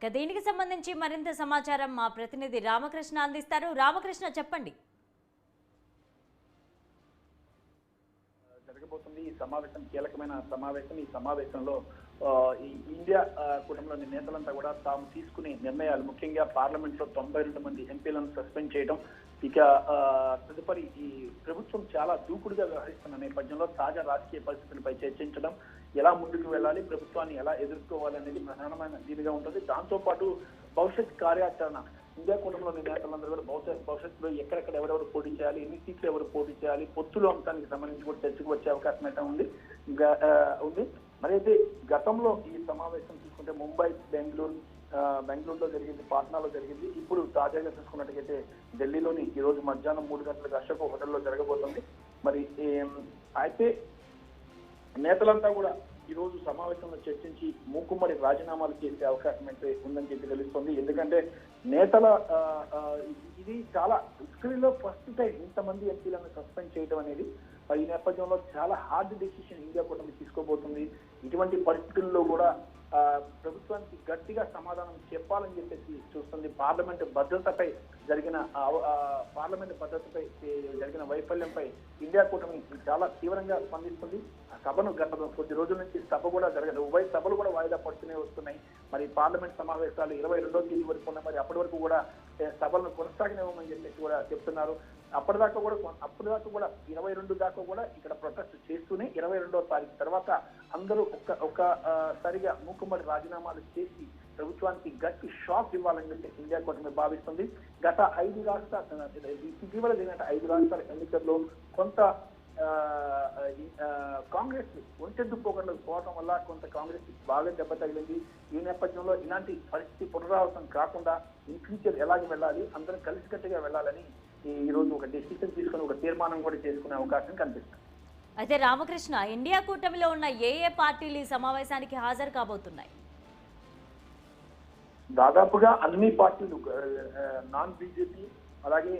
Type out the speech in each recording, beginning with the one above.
ఇక దీనికి సంబంధించి మరింత సమాచారం మా ప్రతినిధి రామకృష్ణ అందిస్తారు. రామకృష్ణ చెప్పండి. జరగబోతుంది ఈ సమావేశం కీలకమైన సమావేశం. ఈ సమావేశంలో ఈ ఇండియా కూటమిలోని నేతలంతా కూడా తాము తీసుకునే నిర్ణయాలు ముఖ్యంగా పార్లమెంట్లో తొంభై రెండు మంది ఎంపీలను సస్పెండ్ చేయడం ఇక తదుపరి ఈ ప్రభుత్వం చాలా దూకుడుగా వ్యవహరిస్తున్న నేపథ్యంలో తాజా రాజకీయ పరిస్థితులపై చర్చించడం ఎలా ముందుకు వెళ్ళాలి ప్రభుత్వాన్ని ఎలా ఎదుర్కోవాలి అనేది ప్రధానమైన దీనిగా ఉంటుంది. దాంతోపాటు భవిష్యత్ కార్యాచరణ ఇండియా కూటమిలోని నేతలందరూ కూడా భవిష్యత్ భవిష్యత్తులో ఎక్కడెక్కడ ఎవరెవరు పోటీ చేయాలి ఎన్ని సీట్లు ఎవరు పోటీ చేయాలి పొత్తులు అంశానికి సంబంధించి కూడా చర్చకు వచ్చే అవకాశం అయితే ఉంది. ఉంది. మరి అయితే గతంలో ఈ సమావేశం చూసుకుంటే ముంబై బెంగళూరు బెంగళూరులో జరిగింది పాట్నాలో జరిగింది. ఇప్పుడు తాజాగా చూసుకున్నట్టుగైతే ఢిల్లీలోని ఈ రోజు మధ్యాహ్నం మూడు గంటలకు అశోక్ హోటల్లో జరగబోతుంది. మరి అయితే నేతలంతా కూడా ఈ రోజు సమావేశంలో చర్చించి మూకుమ్మడి రాజీనామాలు చేసే అవకాశం అయితే ఉందని చెప్పి తెలుస్తుంది. ఎందుకంటే నేతల ఇది చాలా హిస్టరీలో ఫస్ట్ టైం ఇంతమంది ఎంపీలను సస్పెండ్ చేయడం అనేది ఈ నేపథ్యంలో చాలా హార్డ్ డెసిషన్ ఇండియా కూటమి తీసుకోబోతుంది. ఇటువంటి పరిస్థితుల్లో కూడా ప్రభుత్వానికి గట్టిగా సమాధానం చెప్పాలని చెప్పేసి చూస్తుంది. పార్లమెంట్ భద్రతపై జరిగిన పార్లమెంట్ భద్రతపై జరిగిన వైఫల్యంపై ఇండియా కూటమి చాలా తీవ్రంగా స్పందిస్తుంది. సభను గత కొద్ది రోజుల నుంచి సభ కూడా జరగదు ఉభయ సభలు కూడా వాయిదా పడుతూనే వస్తున్నాయి. మరి పార్లమెంట్ సమావేశాలు ఇరవై రెండో తేదీ వరకు ఉన్నాయి. మరి అప్పటి వరకు కూడా సభలను కొనసాగనివ్వమని చెప్పేసి కూడా చెప్తున్నారు. అప్పటిదాకా కూడా అప్పటిదాకా కూడా ఇరవై రెండు దాకా కూడా ఇక్కడ ప్రొటెస్ట్ చేస్తూనే ఇరవై రెండో తారీఖు తర్వాత అందరూ ఒక్క ఒక సరిగా మూకుమ్మడి రాజీనామాలు చేసి ప్రభుత్వానికి గట్టి షాక్ ఇవ్వాలని చెప్పి ఇండియా కూటమి భావిస్తుంది. గత ఐదు రాష్ట్ర ఇటీవల జరిగిన ఐదు రాష్ట్రాల ఎన్నికల్లో కొంత కాంగ్రెస్ ఒంటెద్దు పోకుండా పోవడం వల్ల కొంత కాంగ్రెస్ బాగా దెబ్బ తగిలింది. ఈ నేపథ్యంలో ఇలాంటి పరిస్థితి పునరావృతం కాకుండా ఇన్ ఫ్యూచర్ ఎలాగ వెళ్ళాలి అందరం కలిసికట్టుగా వెళ్ళాలని ఈ రోజు ఒక డెసిషన్ తీసుకొని ఒక తీర్మానం కూడా చేసుకునే అవకాశం కనిపిస్తుంది. అయితే రామకృష్ణ ఇండియా కూటమిలో ఉన్న ఏ ఏ పార్టీలు ఈ సమావేశానికి హాజరు కాబోతున్నాయి? దాదాపుగా అన్ని పార్టీలు నాన్ బీజేపీ అలాగే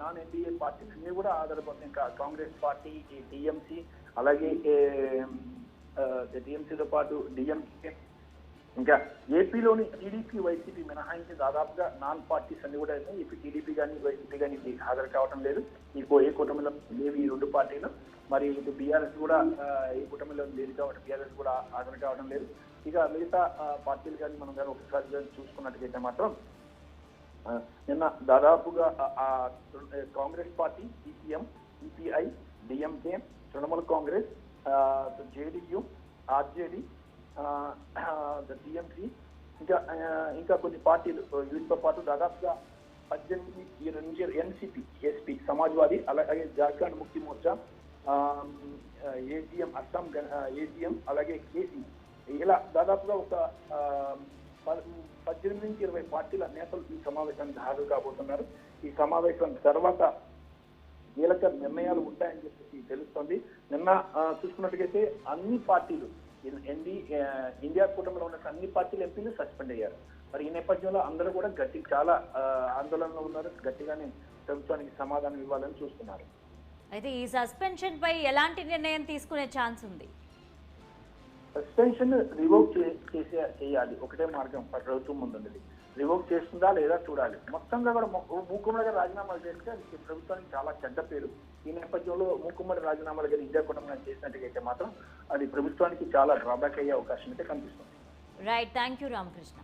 నాన్ ఎన్డీఏ పార్టీలు అన్ని కూడా ఆధారపడుతుంది ఇంకా కాంగ్రెస్ పార్టీ టీఎంసీ అలాగే టీఎంసీతో పాటు డిఎంకే ఇంకా ఏపీలోని టీడీపీ వైసీపీ మినహాయించి దాదాపుగా నాన్ పార్టీస్ అన్ని కూడా అయితే ఇప్పుడు టీడీపీ కానీ వైసీపీ కానీ ఇది హాజరు కావడం లేదు. ఇప్పుడు ఏ కూటమిలో లేవు ఈ రెండు పార్టీలు. మరి ఇటు బీఆర్ఎస్ కూడా ఏ కూటమిలో లేదు కాబట్టి బీఆర్ఎస్ కూడా హాజరు కావడం లేదు. ఇక మిగతా పార్టీలు కానీ మనం కానీ ఒకసారి కానీ చూసుకున్నట్టుగైతే మాత్రం నిన్న దాదాపుగా ఆ- Congress party CPM CPI DMK Trinamool Congress JDU RJD TMC ఇంకా ఇంకా కొన్ని పార్టీలు వీటితో పాటు దాదాపుగా పద్దెనిమిది ఈ ఎన్సిపి ఎస్పీ సమాజ్వాదీ అలాగే జార్ఖండ్ ముక్తి మోర్చా ఏజిఎం అస్సాం ఏజిఎం అలాగే కేసీ ఇలా దాదాపుగా ఒక పద్దెనిమిది నుంచి ఇరవై పార్టీల నేతలు ఈ సమావేశానికి హాజరు కాబోతున్నారు. ఈ సమావేశం తర్వాత కీలక నిర్ణయాలు ఉంటాయని చెప్పేసి తెలుస్తోంది. నిన్న చూసుకున్నట్టుగైతే అన్ని పార్టీలు ఎన్డీ ఇండియా కూటమిలో ఉన్న అన్ని పార్టీల ఎంపీలు సస్పెండ్ అయ్యారు. మరి ఈ నేపథ్యంలో అందరూ కూడా గట్టి చాలా ఆందోళనలో ఉన్నారు. గట్టిగానే ప్రభుత్వానికి సమాధానం ఇవ్వాలని చూస్తున్నారు. అయితే ఈ సస్పెన్షన్ పై ఎలాంటి నిర్ణయం తీసుకునే ఛాన్స్ ఉంది? సస్పెన్షన్ రివోక్ చేసే చేయాలి. ఒకటే మార్గం. ప్రభుత్వం ముందున్నది రివోక్ చేస్తుందా లేదా చూడాలి. మొత్తంగా కూడా మూకుమ్మడిగా రాజీనామాలు చేస్తే అది ప్రభుత్వానికి చాలా చెడ్డ పేరు. ఈ నేపథ్యంలో మూకుమ్మడి రాజీనామాలు కానీ ఇండియా కుటుంబం చేసినట్టుగైతే మాత్రం అది ప్రభుత్వానికి చాలా డ్రాబ్యాక్ అయ్యే అవకాశం అయితే కనిపిస్తుంది. Right thank you Ramakrishna